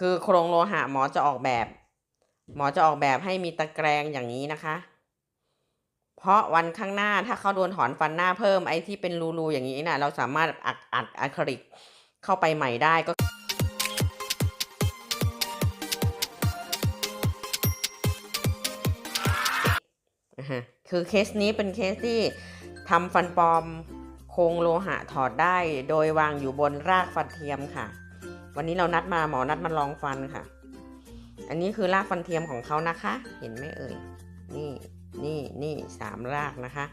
คือโครงโลหะหมอจะออกแบบ หมอจะออกแบบให้มีตะแกรงอย่างนี้นะคะ เพราะวันข้างหน้าถ้าเขาโดนถอนฟันหน้าเพิ่มไอ้ที่เป็นรูๆอย่างนี้นะเราสามารถอัดอัดอะคริลิกเข้าไปใหม่ได้ก็คือเคสนี้เป็นเคสที่ทำฟันปลอมโครงโลหะถอดได้ โดยวางอยู่บนรากฟันเทียมค่ะ วันนี้เรานัดมาหมอนัดมาลองฟันค่ะ อันนี้คือรากฟันเทียมของเขานะคะ เห็นไหมเอ่ย นี่นี่นี่สามรากนะคะ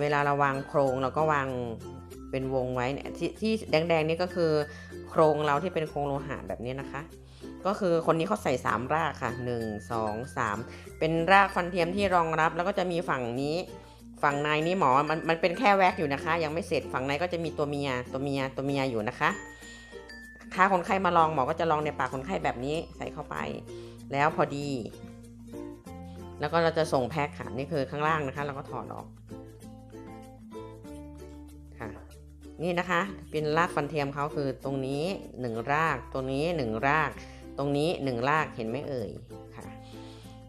เวลาเราวางโครงเราก็วางเป็นวงไว้เนี่ยที่ที่แดงๆนี่ก็คือโครงเราที่เป็นโครงโลหะแบบนี้นะคะ ก็คือคนนี้เขาใส่สามรากค่ะหนึ่งสองสามเป็นรากฟันเทียมที่รองรับ แล้วก็จะมีฝั่งนี้ ฝั่งในนี้หมอมันมันเป็นแค่แว็กอยู่นะคะ ยังไม่เสร็จฝั่งในก็จะมีตัวเมียตัวเมียตัวเมียอยู่นะคะ ถ้าคนไข้มาลองหมอก็จะลองในปากคนไข้แบบนี้ใส่เข้าไป แล้วพอดี แล้วก็เราจะส่งแพ็คค่ะนี่คือข้างล่างนะคะเราก็ถอดออกค่ะ นี่นะคะเป็นรากฟันเทียมเขาคือตรงนี้หนึ่งราก ตรงนี้หนึ่งราก ตรงนี้หนึ่งรากเห็นไหมเอ่ยค่ะ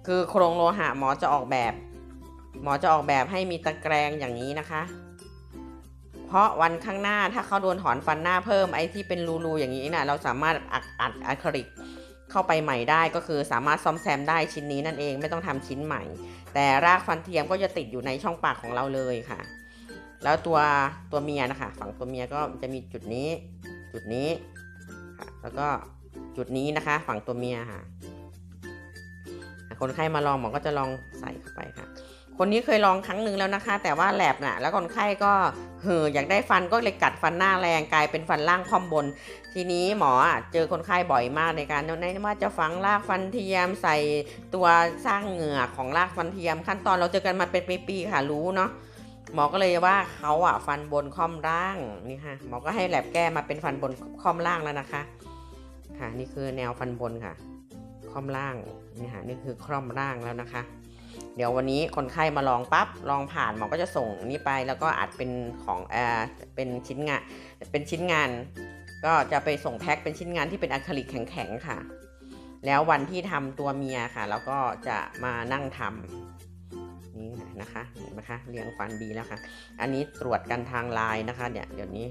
คือโครงโลหะหมอจะออกแบบ หมอจะออกแบบให้มีตะแกรงอย่างนี้นะคะ เพราะวันข้างหน้าถ้าเขาโดนถอนฟันหน้าเพิ่มไอ้ที่เป็นรูๆอย่างนี้นะเราสามารถอัดอัดอะคริลิกเข้าไปใหม่ได้ก็คือสามารถซ่อมแซมได้ชิ้นนี้นั่นเองไม่ต้องทำชิ้นใหม่ แต่รากฟันเทียมก็จะติดอยู่ในช่องปากของเราเลยค่ะ แล้วตัวตัวเมียนะคะ ฝั่งตัวเมียก็จะมีจุดนี้ จุดนี้ค่ะแล้วก็จุดนี้นะคะ ฝั่งตัวเมียค่ะคนไข้มาลองหมอก็จะลองใส่เข้าไปค่ะ คนนี้เคยลองครั้งหนึ่งแล้วนะคะ แต่ว่าแลบน่ะ แล้วคนไข้ก็เห่ออยากได้ฟันก็เลยกัดฟันหน้าแรงกลายเป็นฟันล่างค่อมบน ทีนี้หมอเจอคนไข้บ่อยมากในการในว่าจะฝังรากฟันเทียมใส่ตัวสร้างเหงือกของรากฟันเทียม ขั้นตอนเราเจอกันมาเป็นปีๆค่ะรู้เนาะหมอก็เลยว่าเขาอะฟันบนค่อมล่างนี่ค่ะหมอก็ให้แลบแก้มาเป็นฟันบนค่อมล่างแล้วนะคะ ค่ะนี่คือแนวฟันบนค่ะ ค่อมล่างนี่ค่ะนี่คือค่อมล่างแล้วนะคะ เดี๋ยววันนี้คนไข้มาลองปั๊บลองผ่านหมอก็จะส่งนี้ไปแล้วก็อัดเป็นของเออเป็นชิ้นงานเป็นชิ้นงาน ก็จะไปส่งแพ็คเป็นชิ้นงานที่เป็นอะคริลิกแข็งๆค่ะ แล้ววันที่ทำตัวเมียค่ะแล้วก็จะมานั่งทำนี่นะคะเห็นไหมคะเรียงฟันดีแล้วค่ะ อันนี้ตรวจกันทางไลน์นะคะเนี่ยเดี๋ยวนี้